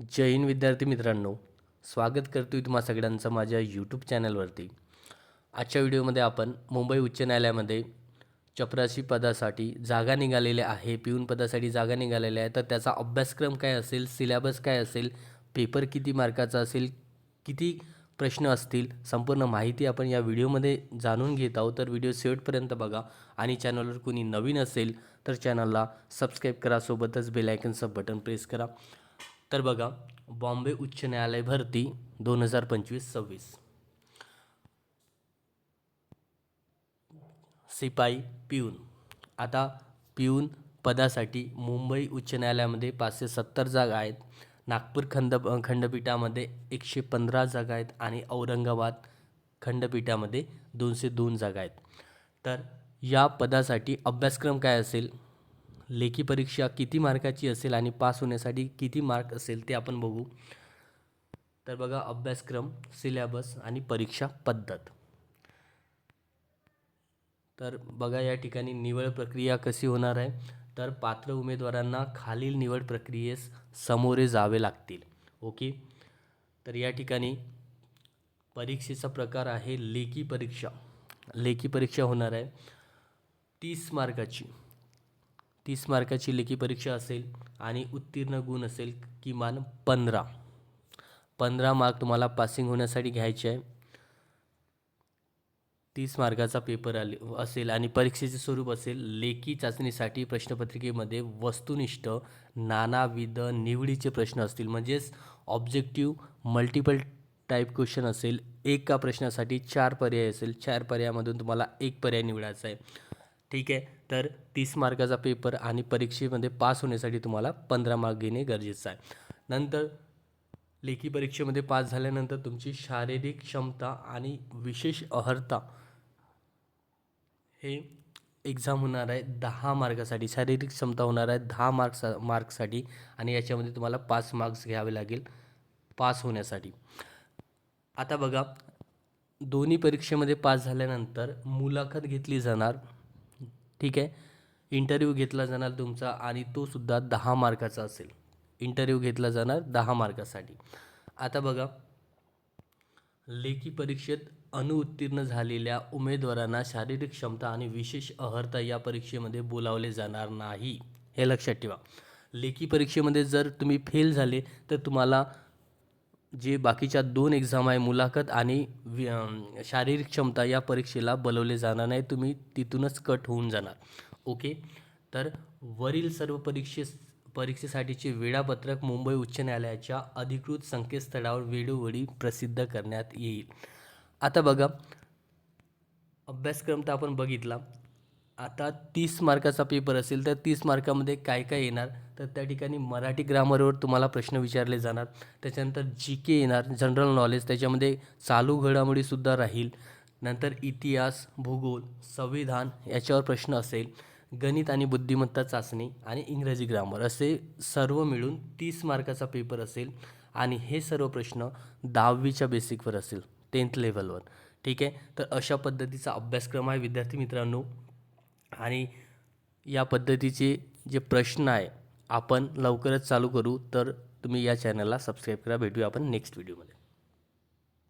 जय हिंद विद्यार्थी मित्रांनो. स्वागत करतोय तुम्हा सगळ्यांचं माझ्या यूट्यूब चॅनलवरती आजच्या व्हिडिओमध्ये आपण मुंबई उच्च न्यायालयामध्ये चपराशी पदासाठी जागा निघालेल्या आहे पिऊन पदासाठी जागा निघालेल्या आहे. तर त्याचा अभ्यासक्रम काय असेल सिलेबस काय असेल पेपर किती मार्काचा असेल किती प्रश्न असतील संपूर्ण माहिती आपण या व्हिडिओमध्ये जाणून घेत आहोत. तर व्हिडिओ शेवटपर्यंत बघा आणि चॅनलवर कोणी नवीन असेल तर चॅनलला सबस्क्राईब करा सोबतच बेल आयकनचं बटन प्रेस करा. तर बघा बॉम्बे उच्च न्यायालय भरती दोन हजार पंचवीस सव्वीस सिपाई पिऊन. आता पिऊन पदासाठी मुंबई उच्च न्यायालयामध्ये पाचशे सत्तर जागा आहेत नागपूर खंड खंडपीठामध्ये एकशे पंधरा जागा आहेत आणि औरंगाबाद खंडपीठामध्ये दोनशे दोन जागा आहेत. तर या पदासाठी अभ्यासक्रम काय असेल? लेखी परीक्षा किती मार्काची असेल आणि पास होण्यासाठी किती मार्क असेल ते आपण बघू. तर बघा अभ्यासक्रम सिलेबस आणि परीक्षा पद्धत. तर बघा या ठिकाणी निवड प्रक्रिया कशी होणार आहे. तर पात्र उमेदवारांना खालील निवड प्रक्रियेस सामोरे जावे लागतील. ओके? तर या ठिकाणी परीक्षेचा प्रकार आहे लेखी परीक्षा. लेखी परीक्षा होणार आहे तीस मार्काची. तीस मार्काची लेखी परीक्षा असेल आणि उत्तीर्ण गुण असेल किमान पंधरा. पंधरा मार्क तुम्हाला पासिंग होण्यासाठी घ्यायचे आहे. तीस मार्काचा पेपर आले असेल आणि परीक्षेचे स्वरूप असेल लेखी चाचणीसाठी प्रश्नपत्रिकेमध्ये वस्तुनिष्ठ नानाविध निवडीचे प्रश्न असतील. म्हणजेच ऑब्जेक्टिव्ह मल्टिपल टाईप क्वेश्चन असेल. एका प्रश्नासाठी चार पर्याय असेल. चार पर्यायामधून तुम्हाला एक पर्याय निवडायचा आहे. ठीक आहे? तर तीस मार्काचा पेपर आणि परीक्षेमध्ये पास होण्यासाठी तुम्हाला पंधरा मार्क घेणे गरजेचं आहे. नंतर लेखी परीक्षेमध्ये पास झाल्यानंतर तुमची शारीरिक क्षमता आणि विशेष अर्हता हे एक्झाम होणार आहे दहा मार्कासाठी. शारीरिक क्षमता होणार आहे दहा मार्क्स मार्क्ससाठी आणि याच्यामध्ये तुम्हाला पाच मार्क्स घ्यावे लागेल पास होण्यासाठी. आता बघा दोन्ही परीक्षेमध्ये पास झाल्यानंतर मुलाखत घेतली जाणार. ठीक आहे? इंटरव्ह्यू घेतला जाणार तुमचा आणि तो सुद्धा दहा मार्काचा असेल. इंटरव्ह्यू घेतला जाणार दहा मार्कासाठी. आता बघा. लेखी परीक्षेत अनुत्तीर्ण झालेल्या उमेदवारांना शारीरिक क्षमता आणि विशेष अर्हता या परीक्षेमध्ये बोलावले जाणार नाही. हे लक्षात ठेवा. लेखी परीक्षेमध्ये जर तुम्ही फेल झाले तर तुम्हाला जे बाकीच्या दोन एक्झाम आहे मुलाखत आणि वि शारीरिक क्षमता या परीक्षेला बोलवले जाणार नाही. तुम्ही तिथूनच कट होऊन जाणार. ओके तर वरील सर्व परीक्षे परीक्षेसाठीचे वेळापत्रक मुंबई उच्च न्यायालयाच्या अधिकृत संकेतस्थळावर वेळोवेळी प्रसिद्ध करण्यात येईल. आता बघा अभ्यासक्रम तर आपण बघितला. आता तीस मार्काचा पेपर असेल तर तीस मार्कामध्ये काय काय येणार? तर त्या ठिकाणी मराठी ग्रामरवर तुम्हाला प्रश्न विचारले जाणार. त्याच्यानंतर जी के येणार जनरल नॉलेज त्याच्यामध्ये चालू घडामोडीसुद्धा राहील. नंतर इतिहास भूगोल संविधान याच्यावर प्रश्न असेल. गणित आणि बुद्धिमत्ता चाचणी आणि इंग्रजी ग्रामर असे सर्व मिळून तीस मार्काचा पेपर असेल. आणि हे सर्व प्रश्न दहावीच्या बेसिकवर असेल टेन्थ लेवलवर ठीक आहे? तर अशा पद्धतीचा अभ्यासक्रम आहे. विद्यार्थी मित्रांनो आणि या पद्धतीचे जे प्रश्न आहे आपण लवकरच चालू करू. तर तुम्ही या चॅनलला सबस्क्राईब करा. भेटूया आपण नेक्स्ट व्हिडिओमध्ये